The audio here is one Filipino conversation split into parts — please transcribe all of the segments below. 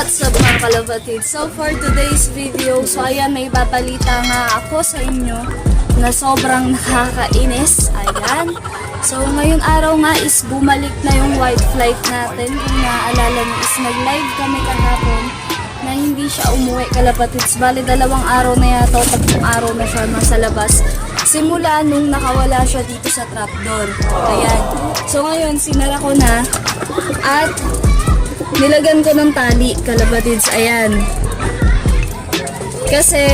What's up mga kalapatid? So for today's video, so ayan may babalita nga ako sa inyo na sobrang nakakainis. Ayan. So ngayong araw nga is bumalik na yung white flight natin. Kung naaalala niyo is nag-live kami kahapon na hindi siya umuwi kalapatids. Bali dalawang araw na yata o tatlong araw na siya nasa labas. Simula nung nakawala siya dito sa trapdoor. Ayan. So ngayon sinara ko na at Nilagyan ko ng tali, kalabatids, ayan. Kasi,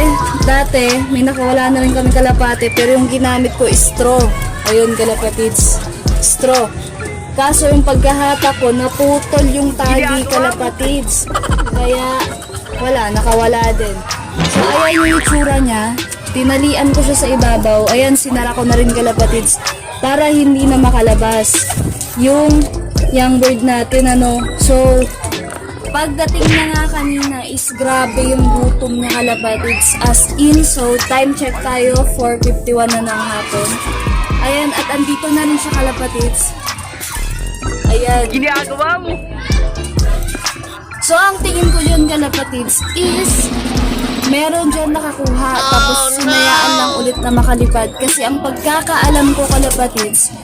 dati, may nakawala na rin kami kalapate, pero yung ginamit ko is straw. Ayun, kalapatids, straw. Kaso yung pagkahata ko, naputol yung tali, kalapatids. Kaya, wala, nakawala din. So, ayan yung itsura niya. Tinalian ko siya sa ibabaw. Ayan, sinara ko na rin kalapatids para hindi na makalabas yung young bird natin ano. So, pagdating na nga kanina is grabe yung gutom niya kalapatids as in. So, time check tayo 4.51 na ng hapon. Ayan, at andito na rin siya kalapatids. Ayan. Ginagawa mo. So, ang tingin ko dyan kalapatids is meron dyan nakakuha tapos sinayaan lang ulit na makalipad kasi ang pagkakaalam ko kalapatids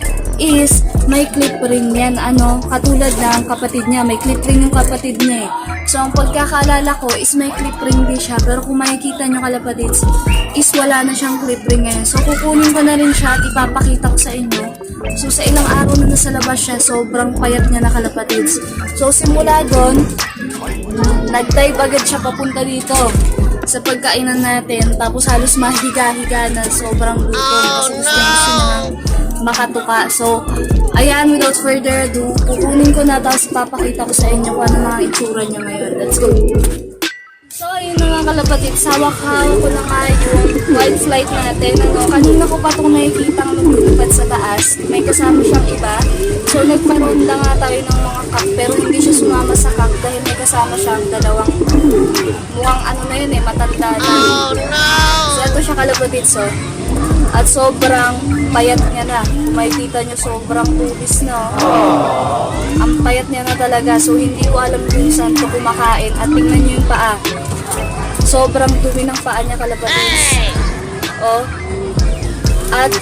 is may clip ring yan ano? Katulad ng kapatid niya may clip ring yung kapatid niya eh. so ang pagkakaalala ko is may clip ring din siya pero kung makikita nyo kalapatids is wala na siyang clip ring ngayon so kukunin ko na rin siya at ipapakita ko sa inyo. So sa ilang araw na nasa labas siya sobrang payat niya na kalapatids. So simula doon nag-dive agad siya papunta dito sa pagkainan natin. Tapos halos mahiga-higa na sobrang gutom kasi gusto makatuka. So, ayan, without further ado, kukunin ko na tapos papakita ko sa inyo kung ano mga itsura niya ngayon. Let's go! So, ayun na nga kalapatid, sawak-hawak ko na nga yung white flight natin. Ano, kanina ko pa itong nakikita ng lumilipad sa taas. May kasama siyang iba. So, nagparonda nga tayo ng mga cup, pero hindi siya sumama sa cup dahil may kasama siyang dalawang mukhang ano na yun eh, matanda na. So, ito siya kalapatid. At sobrang payat niya na. Kung makikita niyo, sobrang tubis na. Ang payat niya na talaga. So, hindi ko alam kung saan ko kumakain. At tingnan niyo yung paa. Sobrang dumi ng paa niya kalapatids. Oh. At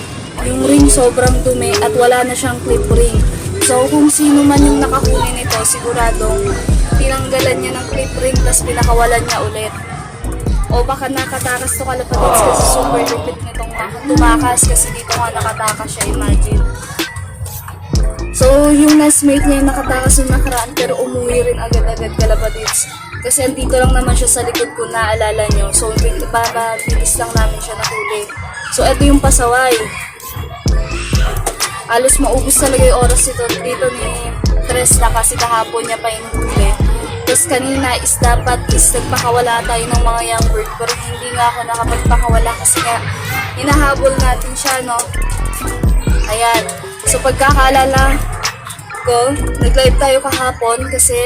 yung ring sobrang dumi at wala na siyang clip ring. So, kung sino man yung nakahuli nito, siguradong tinanggalan niya ng clip ring tapos pinakawalan niya ulit. O baka nakatakas to kalapatids kasi super lupit nitong tumakas kasi dito nga nakatakas siya, imagine. So, yung nestmate niya yung nakatakas yung nakaraan pero umuwi rin agad-agad kalapatids. Kasi andito lang naman siya sa likod ko, naalala nyo. So, baba, bilis lang namin siya nahuli. So, ito yung pasaway. Alos maubos talaga yung oras dito, dito ni Tres na kasi kahapon niya pa inuhuli. Tapos kanina is dapat is nagpakawala tayo ng mga young bird pero hindi nga ako nakapagpakawala kasi nga hinahabol natin siya, no? Ayan. So pagkakaalala ko, nag-live tayo kahapon kasi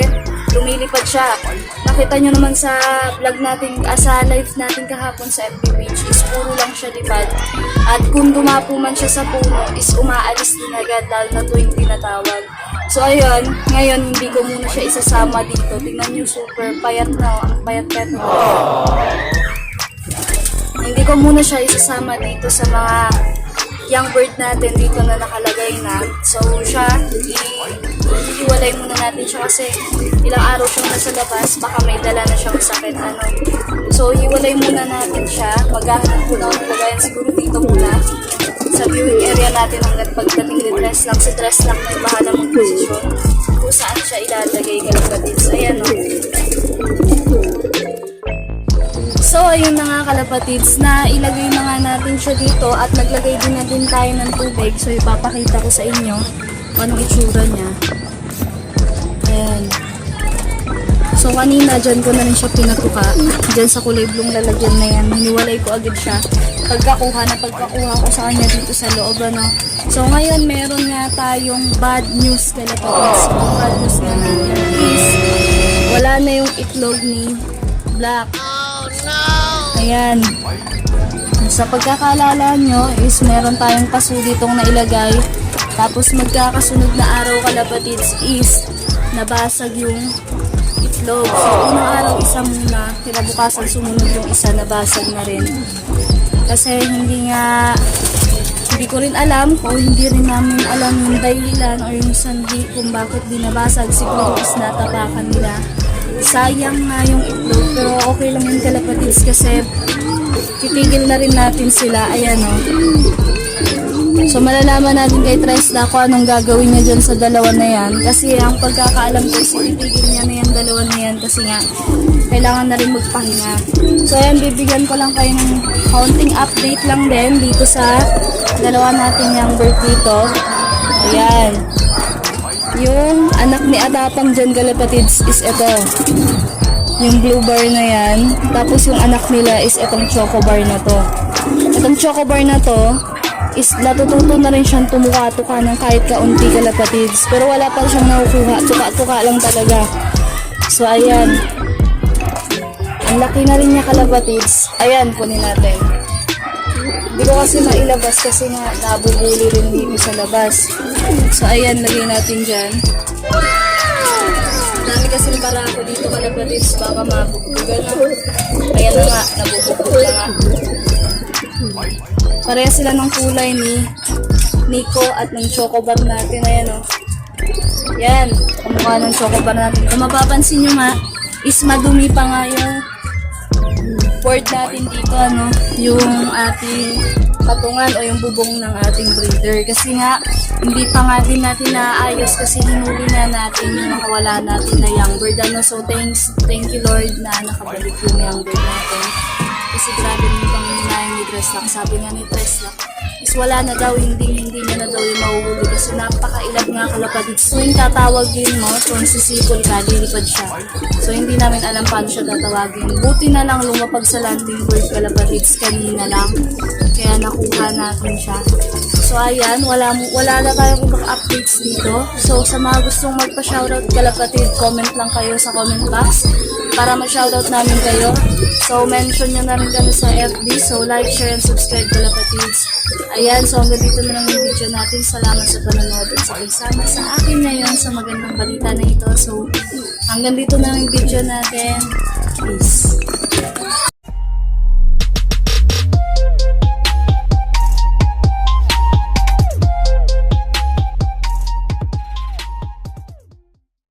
lumilipad siya. Nakita nyo naman sa vlog natin, ah, sa live natin kahapon sa FB page is puro lang siya lipad. At kung dumapo man siya sa puno is umaalis din agad dahil na tuwing tinatawag. So ayun, ngayon hindi ko muna siya isasama dito. Tingnan nyo super payat na, ang payat-payat na. Hindi ko muna siya isasama dito sa mga young bird natin dito na nakalagay na. So, siya, iiwalay muna natin siya kasi ilang araw siyang nasa labas, baka may dala na siyang sakit, ano. So, iiwalay muna natin siya. Maghahanap muna ako ng lagayan siguro dito muna sa viewing area natin hanggat pagdating ni dress lang. Si dress lang may bahala mong posisyon kung saan siya ilalagay kalapatids. Ayan, no. So, ayun na nga kalapatids, na ilagay na nga natin siya dito at naglagay din na din tayo ng tubig. So, ipapakita ko sa inyo anong itsura niya. Ayan. So, kanina dyan ko na rin siya pinatuka. Dyan sa kulay blong lalagyan na yan. Hiniwalay ko agad siya. Pagkakuha na pagkakuha ko sa kanya dito sa loob, ano. So, ngayon meron nga tayong bad news kalapatids. Ang bad news nga natin is wala na yung itlog ni Black. Ayan. Sa pagkakalala nyo is meron tayong paso ditong nailagay. Tapos magkakasunod na araw kalapatids is nabasag yung itlog. So, unang araw isa muna, kinabukasan sumunod yung isa nabasag na rin. Kasi hindi nga, hindi ko rin alam o hindi rin namin alam yung dahilan o yung sanhi kung bakit di nabasag. Siguro is natapakan nila. Sayang nga yung itlog, pero okay lang yun kalapatids kasi titigil na rin natin sila. Ayan o. So malalaman natin kay Tresla kung anong gagawin niya dyan sa dalawa na yan. Kasi ang pagkakaalam ko is itigil yan dalawa na yan kasi nga kailangan na rin magpahinga. So ayan, bibigyan ko lang kayo ng counting update lang din dito sa dalawa natin yung dito. Ayan. Yung anak ni Atapang dyan Galapatids is ito. Yung blue bar na yan. Tapos yung anak nila is itong choco bar na to. Itong choco bar na to is natututo na rin siyang tumuka-tuka ng kahit kaunti kalapatids. Pero wala pa siyang nakukuha. Tuka-tuka lang talaga. So, ayan. Ang laki na rin niya kalapatids. Ayan, kunin natin. Hindi ko kasi mailabas kasi nga nabubuli rin dito sa labas. So, ayan, lagay natin dyan. Dami kasi para ako dito kalapatids. Baka mabubugan na. Ayan na nga, nabubugan na nga. Pareha sila ng kulay ni Nico at ng chocobar natin. Ayan o. Yan. Ang mukha ng chocobar natin. Kung mapapansin nyo nga, is madumi pa nga yung board natin dito. Ano, yung ating patungan o yung bubong ng ating breeder. Kasi nga, hindi pa nga din natin naayos kasi hinuli na natin yung nakawala natin na young bird. Ano, so thanks, thank you Lord na nakabalik yung young bird natin. Kasi grabe yung pangyayari ni Dreslak. Sabi nga ni Dreslak, is wala na daw, hindi, hindi niya na daw yung mahuhuli kasi napakailag nga kalapatid. So yung tatawagin mo, kung sisipol ka, lilipad siya. So hindi namin alam paano siya tatawagin. Buti na lang lumapag sa landing bird kalapatids kanina lang. Kaya nakuha natin siya. So ayan, wala, mo- wala na tayong ibang updates dito. So sa mga gustong magpa-shoutout kalapatid, comment lang kayo sa comment box para ma-shoutout namin kayo. So mention nyo na rin kami sa FB. So like, share, and subscribe kalapatids. Ayan, so hanggang dito na lang yung video natin. Salamat sa panonood at sa pagsama sa akin ngayon sa magandang balita na ito. So hanggang dito na lang yung video natin. Peace.